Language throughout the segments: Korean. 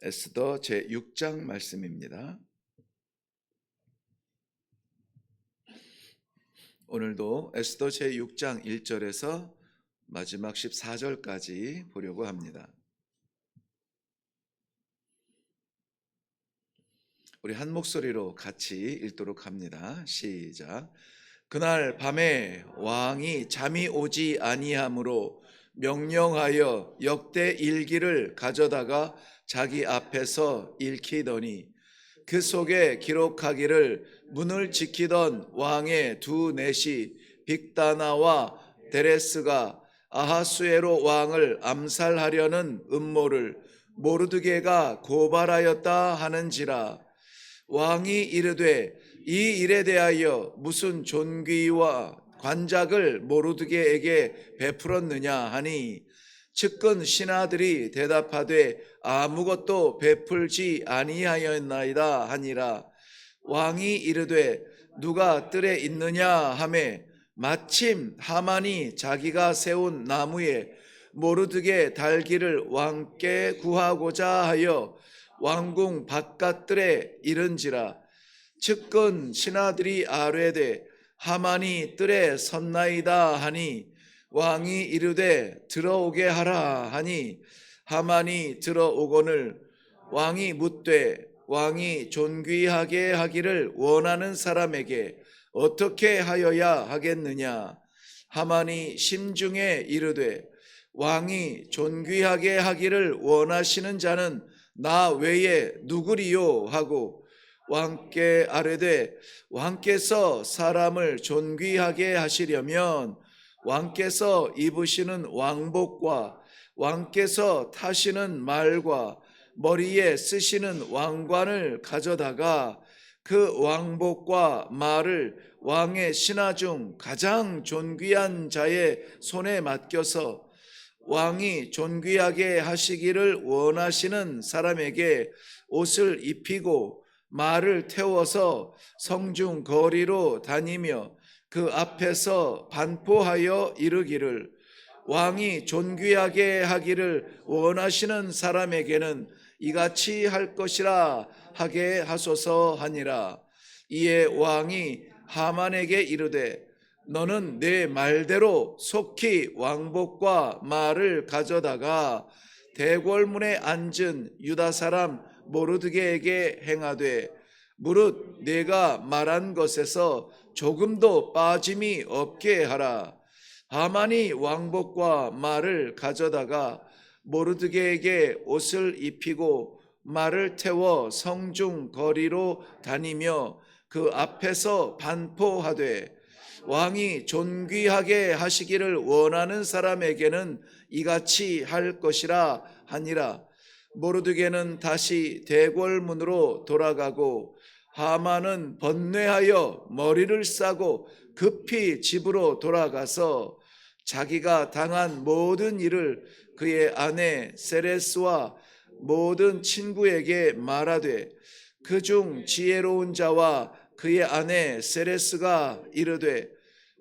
에스더 제 6장 말씀입니다. 오늘도 에스더 제 6장 1절에서 마지막 14절까지 보려고 합니다. 우리 한 목소리로 같이 읽도록 합니다. 시작. 그날 밤에 왕이 잠이 오지 아니하므로 명령하여 역대 일기를 가져다가 자기 앞에서 읽히더니 그 속에 기록하기를 문을 지키던 왕의 두 넷이 빅다나와 데레스가 아하수에로 왕을 암살하려는 음모를 모르드게가 고발하였다 하는지라 왕이 이르되 이 일에 대하여 무슨 존귀와 관작을 모르드게에게 베풀었느냐 하니 측근 신하들이 대답하되 아무것도 베풀지 아니하였나이다 하니라. 왕이 이르되 누가 뜰에 있느냐 하매 마침 하만이 자기가 세운 나무에 모르드게 달기를 왕께 구하고자 하여 왕궁 바깥들에 이른지라. 측근 신하들이 아뢰되 하만이 뜰에 섰나이다 하니 왕이 이르되 들어오게 하라 하니 하만이 들어오거늘 왕이 묻되 왕이 존귀하게 하기를 원하는 사람에게 어떻게 하여야 하겠느냐? 하만이 심중에 이르되 왕이 존귀하게 하기를 원하시는 자는 나 외에 누구리요? 하고 왕께 아뢰되 왕께서 사람을 존귀하게 하시려면 왕께서 입으시는 왕복과 왕께서 타시는 말과 머리에 쓰시는 왕관을 가져다가 그 왕복과 말을 왕의 신하 중 가장 존귀한 자의 손에 맡겨서 왕이 존귀하게 하시기를 원하시는 사람에게 옷을 입히고 말을 태워서 성중 거리로 다니며 그 앞에서 반포하여 이르기를 왕이 존귀하게 하기를 원하시는 사람에게는 이같이 할 것이라 하게 하소서 하니라. 이에 왕이 하만에게 이르되 너는 내 말대로 속히 왕복과 말을 가져다가 대궐문에 앉은 유다 사람 모르드게에게 행하되 무릇 내가 말한 것에서 조금도 빠짐이 없게 하라. 하만이 왕복과 말을 가져다가 모르드게에게 옷을 입히고 말을 태워 성중 거리로 다니며 그 앞에서 반포하되 왕이 존귀하게 하시기를 원하는 사람에게는 이같이 할 것이라 하니라. 모르드게는 다시 대궐문으로 돌아가고 하만은 번뇌하여 머리를 싸고 급히 집으로 돌아가서 자기가 당한 모든 일을 그의 아내 세레스와 모든 친구에게 말하되 그 중 지혜로운 자와 그의 아내 세레스가 이르되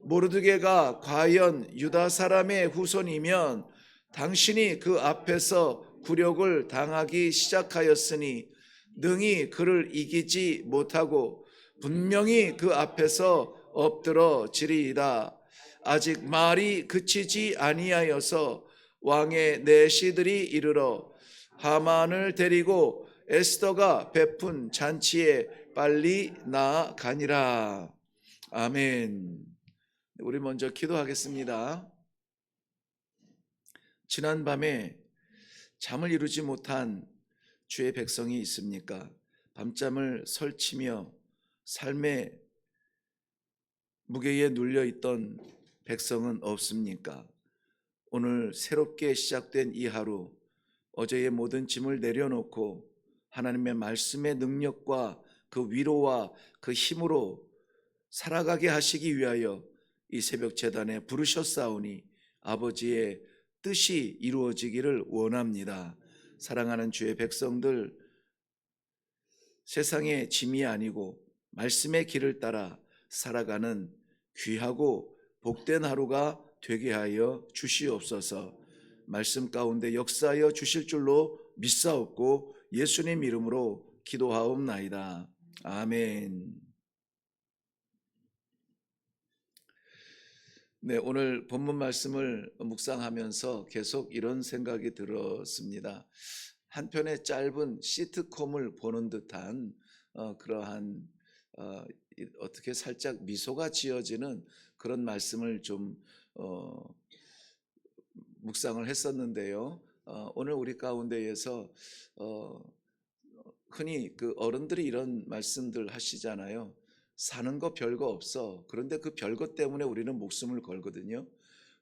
모르드게가 과연 유다 사람의 후손이면 당신이 그 앞에서 굴욕을 당하기 시작하였으니 능히 그를 이기지 못하고 분명히 그 앞에서 엎드러 지리이다. 아직 말이 그치지 아니하여서 왕의 내시들이 이르러 하만을 데리고 에스더가 베푼 잔치에 빨리 나아가니라. 아멘. 우리 먼저 기도하겠습니다. 지난 밤에 잠을 이루지 못한 주의 백성이 있습니까? 밤잠을 설치며 삶의 무게에 눌려 있던 백성은 없습니까? 오늘 새롭게 시작된 이 하루, 어제의 모든 짐을 내려놓고 하나님의 말씀의 능력과 그 위로와 그 힘으로 살아가게 하시기 위하여 이 새벽 재단에 부르셨사오니 아버지의 뜻이 이루어지기를 원합니다. 사랑하는 주의 백성들, 세상의 짐이 아니고 말씀의 길을 따라 살아가는 귀하고 복된 하루가 되게 하여 주시옵소서. 말씀 가운데 역사하여 주실 줄로 믿사옵고 예수님 이름으로 기도하옵나이다. 아멘. 네, 오늘 본문 말씀을 묵상하면서 계속 이런 생각이 들었습니다. 한편의 짧은 시트콤을 보는 듯한 어, 그러한 어, 이- 어떻게 살짝 미소가 지어지는 그런 말씀을 좀 어, 묵상을 했었는데요. 어, 오늘 우리 가운데에서 어, 흔히 그 어른들이 이런 말씀들 하시잖아요. 사는 거 별거 없어. 그런데 그 별거 때문에 우리는 목숨을 걸거든요.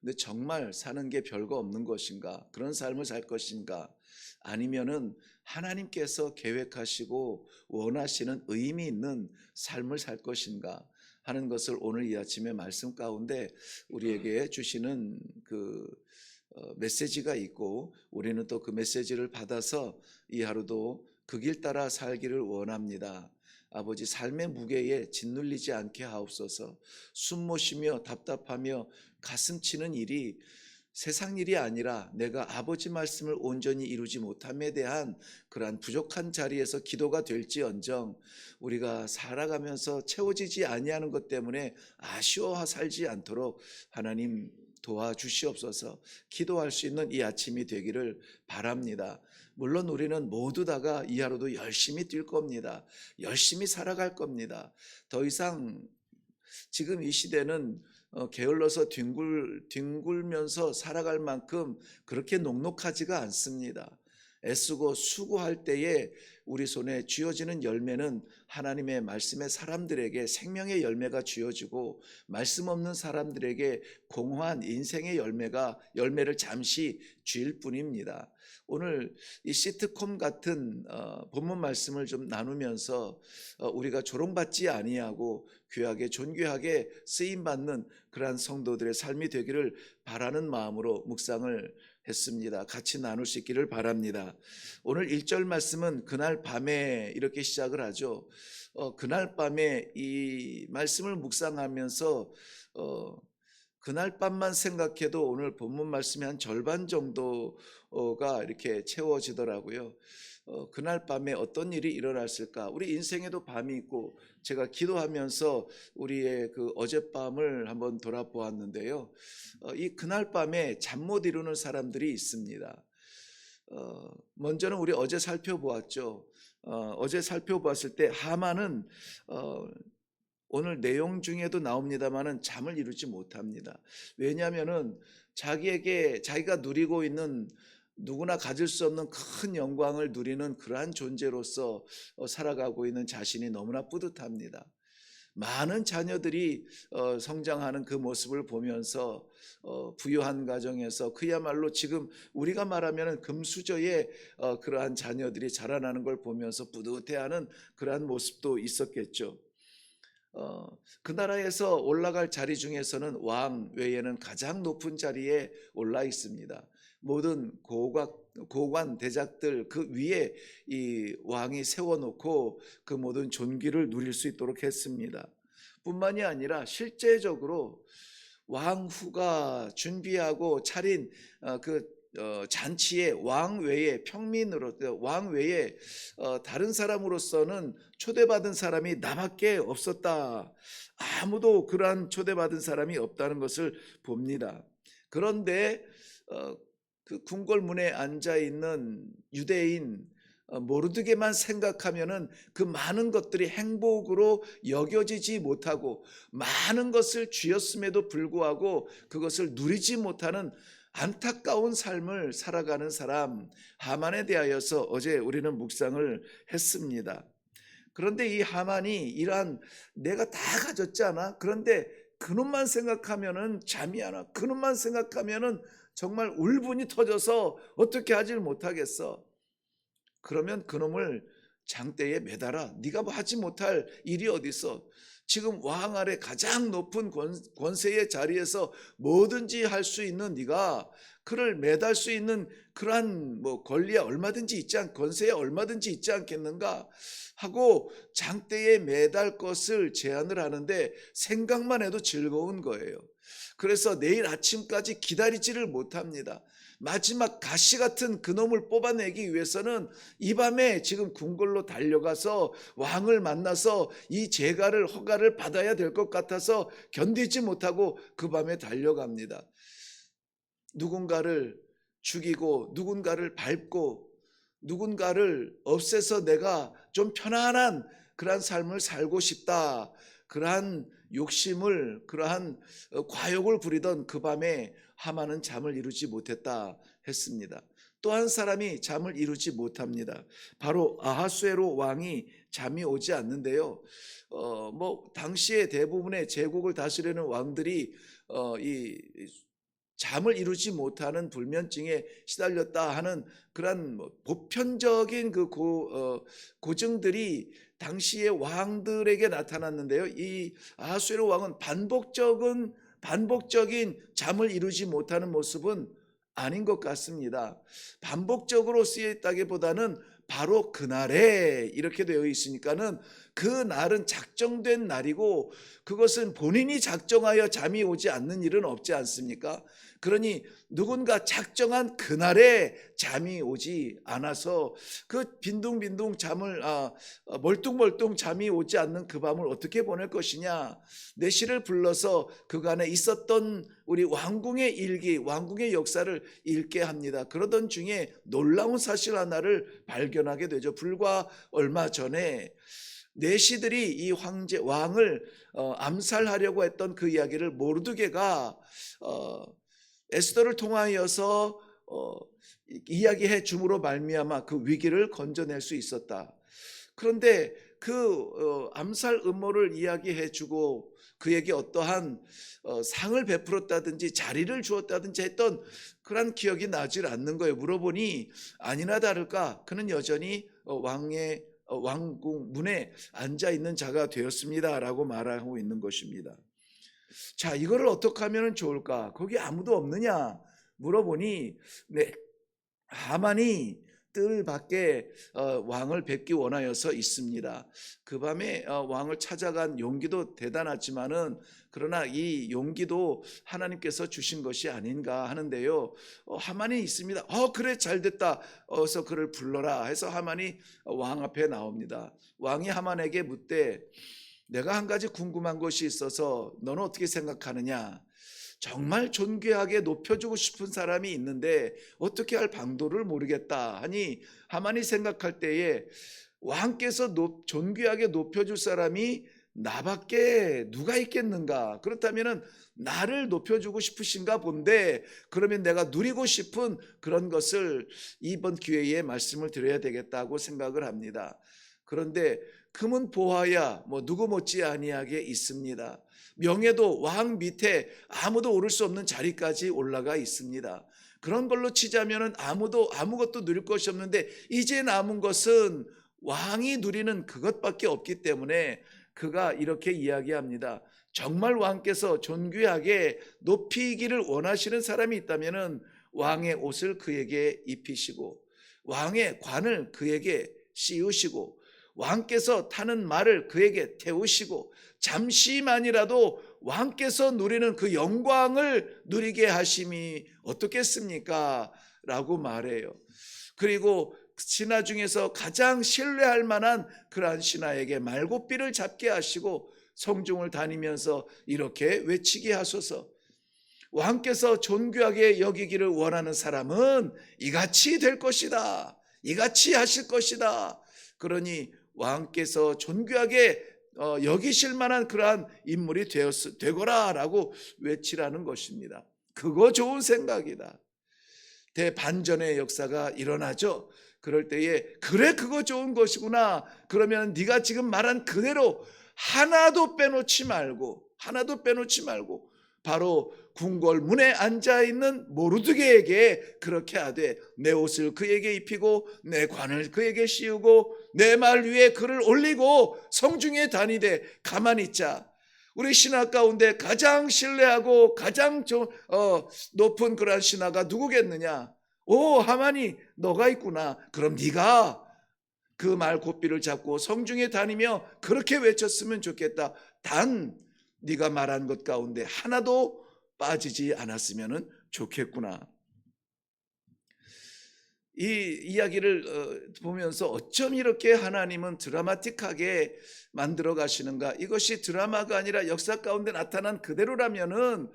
근데 정말 사는 게 별거 없는 것인가? 그런 삶을 살 것인가? 아니면은 하나님께서 계획하시고 원하시는 의미 있는 삶을 살 것인가? 하는 것을 오늘 이 아침에 말씀 가운데 우리에게 주시는 그 어, 메시지가 있고 우리는 또 그 메시지를 받아서 이 하루도 그 길 따라 살기를 원합니다. 아버지 삶의 무게에 짓눌리지 않게 하옵소서. 숨 모시며 답답하며 가슴 치는 일이 세상 일이 아니라 내가 아버지 말씀을 온전히 이루지 못함에 대한 그러한 부족한 자리에서 기도가 될지언정 우리가 살아가면서 채워지지 아니하는 것 때문에 아쉬워 살지 않도록 하나님 도와주시옵소서 기도할 수 있는 이 아침이 되기를 바랍니다. 물론 우리는 모두 다가 이 하루도 열심히 뛸 겁니다. 열심히 살아갈 겁니다. 더 이상 지금 이 시대는 어, 게을러서 뒹굴, 뒹굴면서 살아갈 만큼 그렇게 녹록하지가 않습니다. 애쓰고 수고할 때에 우리 손에 쥐어지는 열매는 하나님의 말씀의 사람들에게 생명의 열매가 쥐어지고 말씀 없는 사람들에게 공허한 인생의 열매가 열매를 잠시 쥐일 뿐입니다. 오늘 이 시트콤 같은 어, 본문 말씀을 좀 나누면서 어, 우리가 조롱받지 아니하고 귀하게 존귀하게 쓰임 받는 그러한 성도들의 삶이 되기를 바라는 마음으로 묵상을 했습니다. 같이 있기를 바랍니다. 오늘 1절 말씀은 그날 밤에 이렇게 시작을 하죠. 어, 그날 밤에 이 말씀을 묵상하면서 어, 그날 밤만 생각해도 오늘 본문 말씀의 한 절반 정도가 이렇게 채워지더라고요. 어, 그날 밤에 어떤 일이 일어났을까? 우리 인생에도 밤이 있고 제가 기도하면서 우리의 그 어젯밤을 한번 돌아보았는데요. 어, 이 그날 밤에 잠 못 이루는 사람들이 있습니다. 어, 먼저는 우리 어제 살펴보았죠. 어, 어제 살펴보았을 때 하만은 어, 오늘 내용 중에도 나옵니다만은 잠을 이루지 못합니다. 왜냐하면은 자기에게 자기가 누리고 있는 누구나 가질 수 없는 큰 영광을 누리는 그러한 존재로서 어, 살아가고 있는 자신이 너무나 뿌듯합니다. 많은 자녀들이 어, 성장하는 그 모습을 보면서 어, 부유한 가정에서 그야말로 지금 우리가 말하면 금수저의 어, 그러한 자녀들이 자라나는 걸 보면서 뿌듯해하는 그러한 모습도 있었겠죠. 어, 그 나라에서 올라갈 자리 중에서는 왕 외에는 가장 높은 자리에 올라 있습니다. 모든 고각, 고관 대작들 그 위에 이 왕이 세워놓고 그 모든 존귀를 누릴 수 있도록 했습니다. 뿐만이 아니라 실제적으로 왕후가 준비하고 차린 어, 그 어, 잔치에 왕 외에 평민으로 왕 외에 어, 다른 사람으로서는 초대받은 사람이 나밖에 없었다. 아무도 그러한 초대받은 사람이 없다는 것을 봅니다. 그런데 어, 그 궁궐문에 앉아 있는 유대인 어, 모르드게만 생각하면은 그 많은 것들이 행복으로 여겨지지 못하고 많은 것을 쥐었음에도 불구하고 그것을 누리지 못하는 안타까운 삶을 살아가는 사람 하만에 대하여서 어제 우리는 묵상을 했습니다. 그런데 이 하만이 이러한 내가 다 가졌잖아. 그런데 그놈만 생각하면은 잠이 안 와. 그놈만 생각하면은 정말 울분이 터져서 어떻게 하질 못하겠어. 그러면 그놈을 장대에 매달아. 네가 뭐 하지 못할 일이 어디 있어? 지금 왕 아래 가장 높은 권, 권세의 자리에서 뭐든지 할 수 있는 네가 그를 매달 수 있는 그러한 뭐 권리에 얼마든지 있지 않 권세에 얼마든지 있지 않겠는가 하고 장대에 매달 것을 제안을 하는데 생각만 해도 즐거운 거예요. 그래서 내일 아침까지 기다리지를 못합니다. 마지막 가시 같은 그놈을 뽑아내기 위해서는 이 밤에 지금 궁궐로 달려가서 왕을 만나서 이 재가를 허가를 받아야 될 것 같아서 견디지 못하고 그 밤에 달려갑니다. 누군가를 죽이고 누군가를 밟고 누군가를 없애서 내가 좀 편안한 그러한 삶을 살고 싶다. 그러한 욕심을 그러한 어, 과욕을 부리던 그 밤에 하만은 잠을 이루지 못했다 했습니다. 또 한 사람이 잠을 이루지 못합니다. 바로 아하수에로 왕이 잠이 오지 않는데요. 어, 뭐 당시에 대부분의 제국을 다스리는 왕들이 어, 이 잠을 이루지 못하는 불면증에 시달렸다 하는 그러한 뭐 보편적인 그 고, 어, 고증들이 당시의 왕들에게 나타났는데요. 이 아하수에로 왕은 반복적인 반복적인 잠을 이루지 못하는 모습은 아닌 것 같습니다. 반복적으로 쓰였다기보다는 바로 그날에 이렇게 되어 있으니까는 그 날은 작정된 날이고 그것은 본인이 작정하여 잠이 오지 않는 일은 없지 않습니까? 그러니 누군가 작정한 그날에 잠이 오지 않아서 그 빈둥빈둥 잠을 아, 어, 멀뚱멀뚱 잠이 오지 않는 그 밤을 어떻게 보낼 것이냐. 내시를 불러서 그간에 있었던 우리 왕궁의 일기 왕궁의 역사를 읽게 합니다. 그러던 중에 놀라운 사실 하나를 발견하게 되죠. 불과 얼마 전에 내시들이 이 황제 왕을 어, 암살하려고 했던 그 이야기를 모르드게가 어, 에스더를 통하여서 어, 이야기해 줌으로 말미암아 그 위기를 건져낼 수 있었다. 그런데 그 어, 암살 음모를 이야기해 주고 그에게 어떠한 어, 상을 베풀었다든지 자리를 주었다든지 했던 그런 기억이 나질 않는 거예요. 물어보니 아니나 다를까 그는 여전히 어, 왕의 어, 왕궁 문에 앉아 있는 자가 되었습니다라고 말하고 있는 것입니다. 자, 이거를 어떻게 하면 좋을까? 거기 아무도 없느냐? 물어보니 네, 하만이 뜰 밖에 어, 왕을 뵙기 원하여서 있습니다. 그 밤에 어, 왕을 찾아간 용기도 대단하지만은 그러나 이 용기도 하나님께서 주신 것이 아닌가 하는데요. 어, 하만이 있습니다. 어 그래 잘 됐다. 어서 그를 불러라 해서 하만이 왕 앞에 나옵니다. 왕이 하만에게 묻되 내가 한 가지 궁금한 것이 있어서 너는 어떻게 생각하느냐? 정말 존귀하게 높여주고 싶은 사람이 있는데 어떻게 할 방도를 모르겠다 하니 하만이 생각할 때에 왕께서 높, 존귀하게 높여줄 사람이 나밖에 누가 있겠는가? 그렇다면은 나를 높여주고 싶으신가 본데 그러면 내가 누리고 싶은 그런 것을 이번 기회에 말씀을 드려야 되겠다고 생각을 합니다. 그런데 금은 보아야 뭐 누구 못지 아니하게 있습니다. 명예도 왕 밑에 아무도 오를 수 없는 자리까지 올라가 있습니다. 그런 걸로 치자면은 아무도 아무것도 누릴 것이 없는데 이제 남은 것은 왕이 누리는 그것밖에 없기 때문에 그가 이렇게 이야기합니다. 정말 왕께서 존귀하게 높이기를 원하시는 사람이 있다면은 왕의 옷을 그에게 입히시고 왕의 관을 그에게 씌우시고 왕께서 타는 말을 그에게 태우시고 잠시만이라도 왕께서 누리는 그 영광을 누리게 하심이 어떻겠습니까? 라고 말해요. 그리고 신하 중에서 가장 신뢰할 만한 그러한 신하에게 말고삐를 잡게 하시고 성중을 다니면서 이렇게 외치게 하소서. 왕께서 존귀하게 여기기를 원하는 사람은 이같이 될 것이다. 이같이 하실 것이다. 그러니 왕께서 존귀하게 어, 여기실 만한 그러한 인물이 되었, 되거라라고 외치라는 것입니다. 그거 좋은 생각이다. 대반전의 역사가 일어나죠. 그럴 때에 그래 그거 좋은 것이구나. 그러면 네가 지금 말한 그대로 하나도 빼놓지 말고 하나도 빼놓지 말고 바로 궁궐 문에 앉아 있는 모르드게에게 그렇게 하되 내 옷을 그에게 입히고 내 관을 그에게 씌우고 내 말 위에 그를 올리고 성중에 다니되 가만히 있자. 우리 신하 가운데 가장 신뢰하고 가장 저, 어, 높은 그러한 신하가 누구겠느냐? 오 하만이 너가 있구나. 그럼 네가 그 말 고삐를 잡고 성중에 다니며 그렇게 외쳤으면 좋겠다. 단 네가 말한 것 가운데 하나도 빠지지 않았으면 좋겠구나. 이 이야기를 어, 보면서 어쩜 이렇게 하나님은 드라마틱하게 만들어 가시는가? 이것이 드라마가 아니라 역사 가운데 나타난 그대로라면은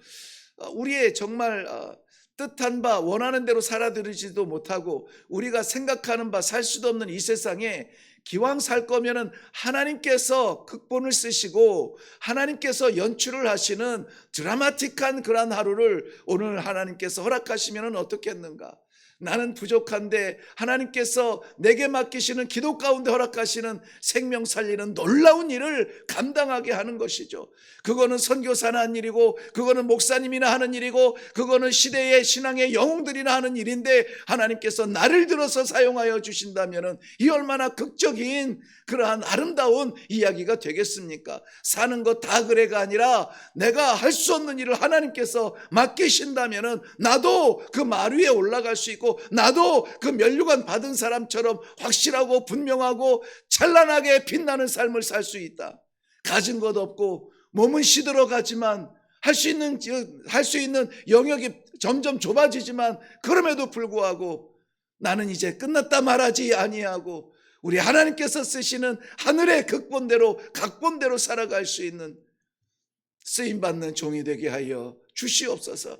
어, 우리의 정말 어, 뜻한 바 원하는 대로 살아들이지도 못하고 우리가 생각하는 바 살 수도 없는 이 세상에 기왕 살 거면은 하나님께서 극본을 쓰시고 하나님께서 연출을 하시는 드라마틱한 그러한 하루를 오늘 하나님께서 허락하시면 어떻겠는가? 나는 부족한데 하나님께서 내게 맡기시는 기도 가운데 허락하시는 생명 살리는 놀라운 일을 감당하게 하는 것이죠. 그거는 선교사나 하는 일이고 그거는 목사님이나 하는 일이고 그거는 시대의 신앙의 영웅들이나 하는 일인데 하나님께서 나를 들어서 사용하여 주신다면은 이 얼마나 극적인 그러한 아름다운 이야기가 되겠습니까? 사는 것 다 그래가 아니라 내가 할 수 없는 일을 하나님께서 맡기신다면은 나도 그 말 위에 올라갈 수 있고 나도 그 면류관 받은 사람처럼 확실하고 분명하고 찬란하게 빛나는 삶을 살 수 있다. 가진 것 없고 몸은 시들어 가지만 할 수 있는 할 수 있는 영역이 점점 좁아지지만 그럼에도 불구하고 나는 이제 끝났다 말하지 아니하고 우리 하나님께서 쓰시는 하늘의 극본대로 각본대로 살아갈 수 있는 쓰임 받는 종이 되게 하여 주시옵소서.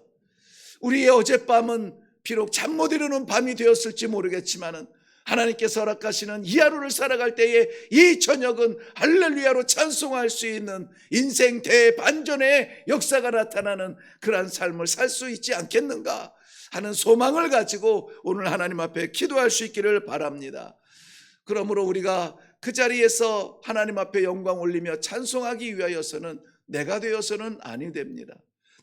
우리의 어젯밤은 비록 잠 못 이루는 밤이 되었을지 모르겠지만은 하나님께서 허락하시는 이 하루를 살아갈 때에 이 저녁은 할렐루야로 찬송할 수 있는 인생 대반전의 역사가 나타나는 그러한 삶을 살 수 있지 않겠는가 하는 소망을 가지고 오늘 하나님 앞에 기도할 수 있기를 바랍니다. 그러므로 우리가 그 자리에서 하나님 앞에 영광 올리며 찬송하기 위하여서는 내가 되어서는 아니 됩니다.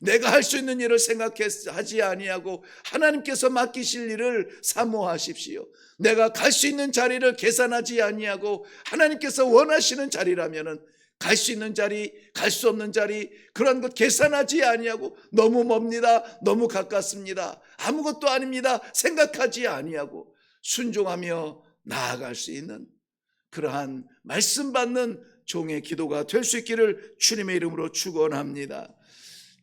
내가 할 수 있는 일을 생각하지 아니하고 하나님께서 맡기실 일을 사모하십시오. 내가 갈 수 있는 자리를 계산하지 아니하고 하나님께서 원하시는 자리라면은 갈수 있는 자리, 갈 수 없는 자리 그런 것 계산하지 아니하고 너무 멉니다. 너무 가깝습니다. 아무것도 아닙니다. 생각하지 아니하고 순종하며 나아갈 수 있는 그러한 말씀 받는 종의 기도가 될 수 있기를 주님의 이름으로 축원합니다.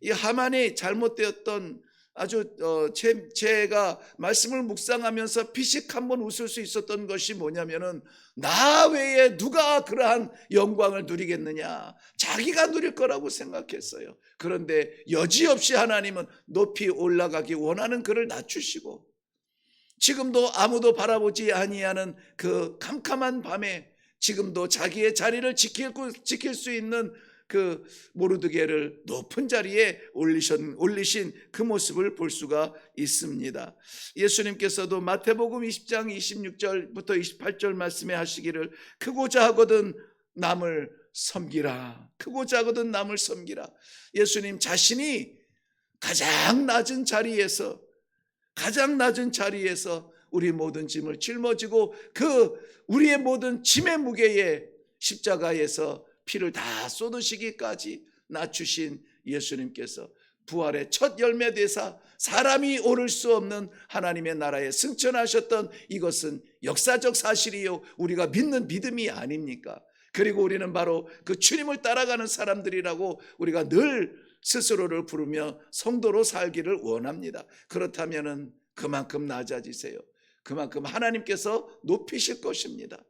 이 하만이 잘못되었던 아주 어, 제, 제가 말씀을 묵상하면서 피식 한번 웃을 수 있었던 것이 뭐냐면은 나 외에 누가 그러한 영광을 누리겠느냐 자기가 누릴 거라고 생각했어요. 그런데 여지없이 하나님은 높이 올라가기 원하는 그를 낮추시고 지금도 아무도 바라보지 아니하는 그 캄캄한 밤에 지금도 자기의 자리를 지킬, 지킬 수 있는 그 모르드게를 높은 자리에 올리신, 올리신 그 모습을 볼 수가 있습니다. 예수님께서도 마태복음 20장 26절부터 28절 말씀에 하시기를 크고자 하거든 남을 섬기라. 크고자 하거든 남을 섬기라. 예수님 자신이 가장 낮은 자리에서 가장 낮은 자리에서 우리 모든 짐을 짊어지고 그 우리의 모든 짐의 무게에 십자가에서 피를 다 쏟으시기까지 낮추신 예수님께서 부활의 첫 열매 대사 사람이 오를 수 없는 하나님의 나라에 승천하셨던 이것은 역사적 사실이요 우리가 믿는 믿음이 아닙니까? 그리고 우리는 바로 그 주님을 따라가는 사람들이라고 우리가 늘 스스로를 부르며 성도로 살기를 원합니다. 그렇다면은 그만큼 낮아지세요. 그만큼 하나님께서 높이실 것입니다.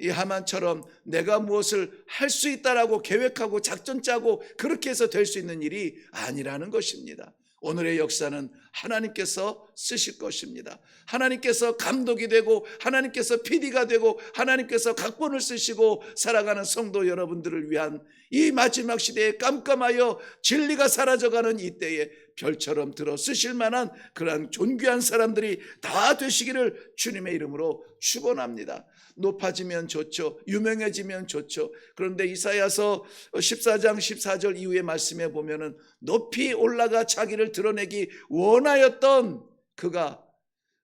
이 하만처럼 내가 무엇을 할 수 있다라고 계획하고 작전 짜고 그렇게 해서 될 수 있는 일이 아니라는 것입니다. 오늘의 역사는 하나님께서 쓰실 것입니다. 하나님께서 감독이 되고 하나님께서 PD가 되고 하나님께서 각본을 쓰시고 살아가는 성도 여러분들을 위한 이 마지막 시대에 깜깜하여 진리가 사라져가는 이때에 별처럼 들어 쓰실 만한 그러한 존귀한 사람들이 다 되시기를 주님의 이름으로 축원합니다. 높아지면 좋죠. 유명해지면 좋죠. 그런데 이사야서 14장 14절 이후의 말씀에 보면은 높이 올라가 자기를 드러내기 원하였던 그가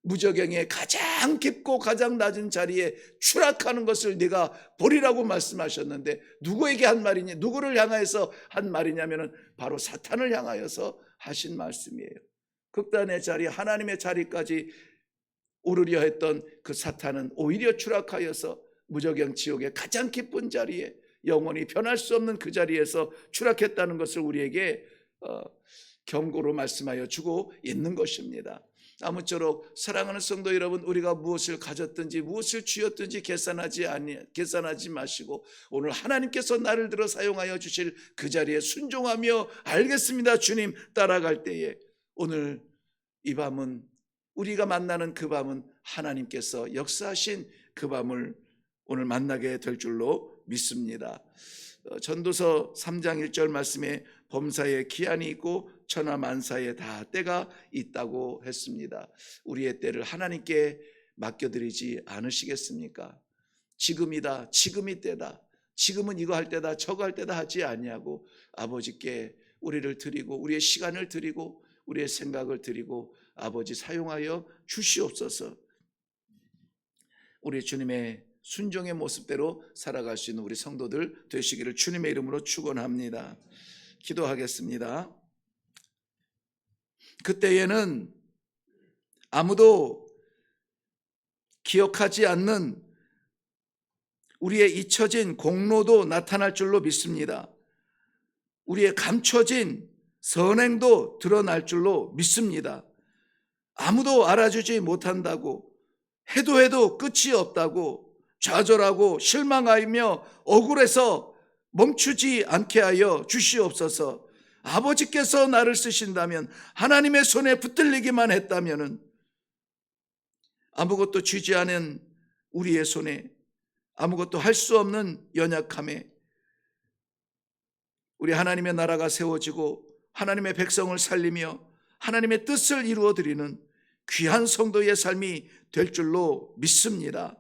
무저경의 가장 깊고 가장 낮은 자리에 추락하는 것을 네가 보리라고 말씀하셨는데 누구에게 한 말이냐? 누구를 향하여서 한 말이냐면은 바로 사탄을 향하여서 하신 말씀이에요. 극단의 자리, 하나님의 자리까지 오르려 했던 그 사탄은 오히려 추락하여서 무저경 지옥의 가장 깊은 자리에 영원히 변할 수 없는 그 자리에서 추락했다는 것을 우리에게 어, 경고로 말씀하여 주고 있는 것입니다. 아무쪼록 사랑하는 성도 여러분 우리가 무엇을 가졌든지 무엇을 쥐었든지 계산하지 아니 계산하지 마시고 오늘 하나님께서 나를 들어 사용하여 주실 그 자리에 순종하며 알겠습니다 주님 따라갈 때에 오늘 이 밤은 우리가 만나는 그 밤은 하나님께서 역사하신 그 밤을 오늘 만나게 될 줄로 믿습니다. 어, 전도서 3장 1절 말씀에 범사에 기한이 있고 천하 만사에 다 때가 있다고 했습니다. 우리의 때를 하나님께 맡겨드리지 않으시겠습니까? 지금이다. 지금이 때다. 지금은 이거 할 때다. 저거 할 때다 하지 아니하고 아버지께 우리를 드리고 우리의 시간을 드리고 우리의 생각을 드리고 아버지 사용하여 주시옵소서. 우리 주님의 순종의 모습대로 살아갈 수 있는 우리 성도들 되시기를 주님의 이름으로 축원합니다. 기도하겠습니다. 그때에는 아무도 기억하지 않는 우리의 잊혀진 공로도 나타날 줄로 믿습니다. 우리의 감춰진 선행도 드러날 줄로 믿습니다. 아무도 알아주지 못한다고 해도 해도 끝이 없다고 좌절하고 실망하며 억울해서 멈추지 않게 하여 주시옵소서. 아버지께서 나를 쓰신다면 하나님의 손에 붙들리기만 했다면은 아무것도 쥐지 않은 우리의 손에 아무것도 할 수 없는 연약함에 우리 하나님의 나라가 세워지고 하나님의 백성을 살리며 하나님의 뜻을 이루어 드리는 귀한 성도의 삶이 될 줄로 믿습니다.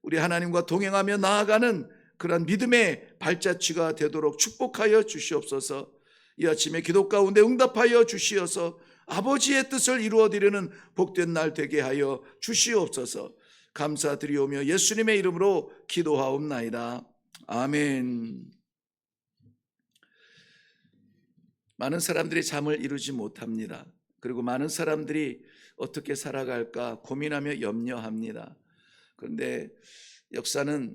우리 하나님과 동행하며 나아가는 그런 믿음의 발자취가 되도록 축복하여 주시옵소서. 이 아침에 기도 가운데 응답하여 주시어서 아버지의 뜻을 이루어 드리는 복된 날 되게 하여 주시옵소서. 감사드리오며 예수님의 이름으로 기도하옵나이다. 아멘. 많은 사람들이 잠을 이루지 못합니다. 그리고 많은 사람들이 어떻게 살아갈까 고민하며 염려합니다. 그런데 역사는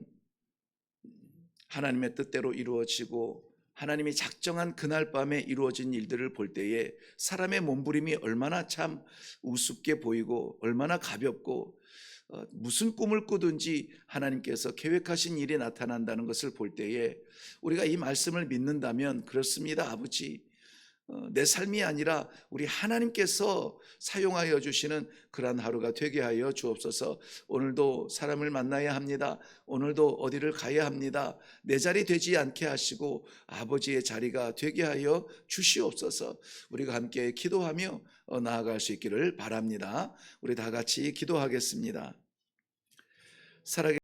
하나님의 뜻대로 이루어지고 하나님이 작정한 그날 밤에 이루어진 일들을 볼 때에 사람의 몸부림이 얼마나 참 우습게 보이고 얼마나 가볍고 어, 무슨 꿈을 꾸든지 하나님께서 계획하신 일이 나타난다는 것을 볼 때에 우리가 이 말씀을 믿는다면 그렇습니다, 아버지. 어, 내 삶이 아니라 우리 하나님께서 사용하여 주시는 그러한 하루가 되게 하여 주옵소서. 오늘도 사람을 만나야 합니다. 오늘도 어디를 가야 합니다. 내 자리 되지 않게 하시고 아버지의 자리가 되게 하여 주시옵소서. 우리가 함께 기도하며 어, 나아갈 수 있기를 바랍니다. 우리 다 같이 기도하겠습니다. 살아